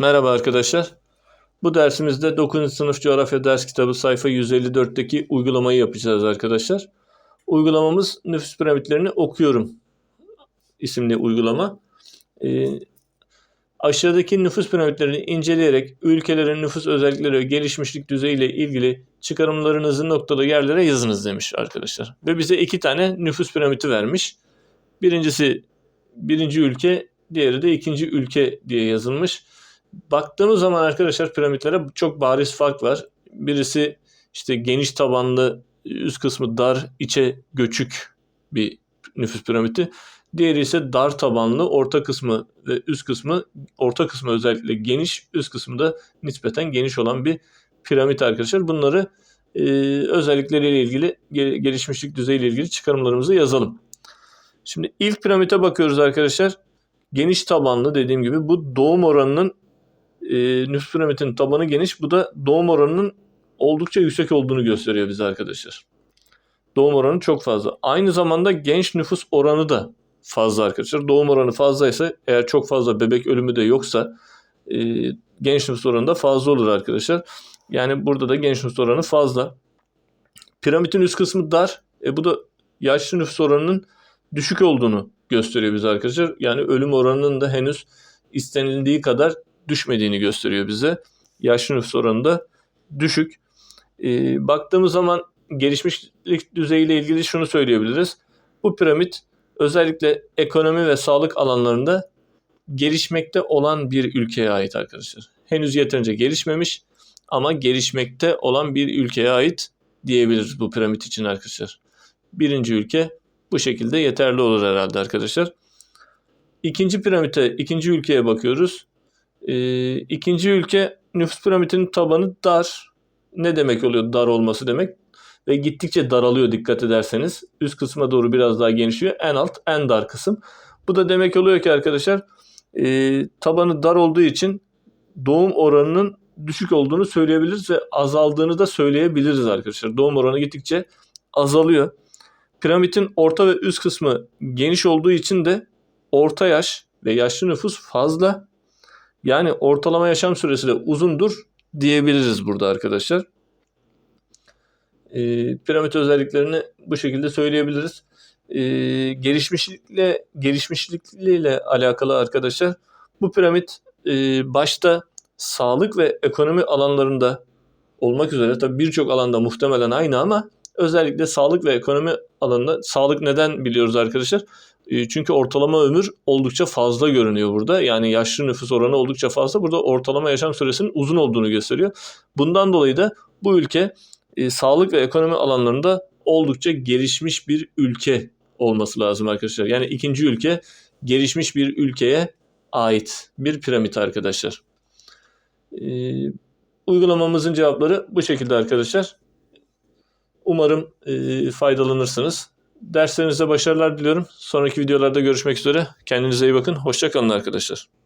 Merhaba arkadaşlar. Bu dersimizde 9. sınıf coğrafya ders kitabı sayfa 154'teki uygulamayı yapacağız arkadaşlar. Uygulamamız nüfus piramitlerini okuyorum isimli uygulama. Ee, aşağıdaki nüfus piramitlerini inceleyerek ülkelerin nüfus özellikleri ve gelişmişlik düzeyiyle ilgili çıkarımlarınızı noktalı yerlere yazınız demiş arkadaşlar. Ve bize iki tane nüfus piramidi vermiş. Birincisi birinci ülke, diğeri de ikinci ülke diye yazılmış. Baktığımız zaman arkadaşlar piramitlere çok bariz fark var. Birisi işte geniş tabanlı, üst kısmı dar, içe göçük bir nüfus piramidi. Diğeri ise dar tabanlı, orta kısmı ve üst kısmı, orta kısmı özellikle geniş, üst kısmı da nispeten geniş olan bir piramit arkadaşlar. Bunları e, özellikleriyle ilgili, gelişmişlik düzeyiyle ilgili çıkarımlarımızı yazalım. Şimdi ilk piramite bakıyoruz arkadaşlar. Geniş tabanlı dediğim gibi bu doğum oranının e, nüfus piramidinin tabanı geniş. Bu da doğum oranının oldukça yüksek olduğunu gösteriyor bize arkadaşlar. Doğum oranı çok fazla. Aynı zamanda genç nüfus oranı da fazla arkadaşlar. Doğum oranı fazlaysa eğer çok fazla bebek ölümü de yoksa e, genç nüfus oranı da fazla olur arkadaşlar. Yani burada da genç nüfus oranı fazla. Piramidin üst kısmı dar. E, bu da yaşlı nüfus oranının düşük olduğunu gösteriyor bize arkadaşlar. Yani ölüm oranının da henüz istenildiği kadar düşmediğini gösteriyor bize. Yaşlı nüfus oranı da düşük. E, baktığımız zaman gelişmişlik düzeyiyle ilgili şunu söyleyebiliriz. Bu piramit özellikle ekonomi ve sağlık alanlarında gelişmekte olan bir ülkeye ait arkadaşlar. Henüz yeterince gelişmemiş ama gelişmekte olan bir ülkeye ait diyebiliriz bu piramit için arkadaşlar. Birinci ülke bu şekilde yeterli olur herhalde arkadaşlar. İkinci piramite, ikinci ülkeye bakıyoruz. Ee, ikinci ülke nüfus piramidinin tabanı dar. Ne demek oluyor dar olması demek? Ve gittikçe daralıyor dikkat ederseniz. Üst kısma doğru biraz daha genişliyor. En alt en dar kısım. Bu da demek oluyor ki arkadaşlar e, tabanı dar olduğu için doğum oranının düşük olduğunu söyleyebiliriz ve azaldığını da söyleyebiliriz arkadaşlar. Doğum oranı gittikçe azalıyor. Piramidin orta ve üst kısmı geniş olduğu için de orta yaş ve yaşlı nüfus fazla. Yani ortalama yaşam süresi de uzundur diyebiliriz burada arkadaşlar. E, piramit özelliklerini bu şekilde söyleyebiliriz. E, gelişmişlikle gelişmişlikle alakalı arkadaşlar bu piramit e, başta sağlık ve ekonomi alanlarında olmak üzere tabi birçok alanda muhtemelen aynı ama özellikle sağlık ve ekonomi alanında sağlık neden biliyoruz arkadaşlar? E, çünkü ortalama ömür oldukça fazla görünüyor burada. Yani yaşlı nüfus oranı oldukça fazla. Burada ortalama yaşam süresinin uzun olduğunu gösteriyor. Bundan dolayı da bu ülke e, sağlık ve ekonomi alanlarında oldukça gelişmiş bir ülke olması lazım arkadaşlar. Yani ikinci ülke gelişmiş bir ülkeye ait bir piramit arkadaşlar. E, uygulamamızın cevapları bu şekilde arkadaşlar. Umarım e, faydalanırsınız. Derslerinizde başarılar diliyorum. Sonraki videolarda görüşmek üzere. Kendinize iyi bakın. Hoşçakalın arkadaşlar.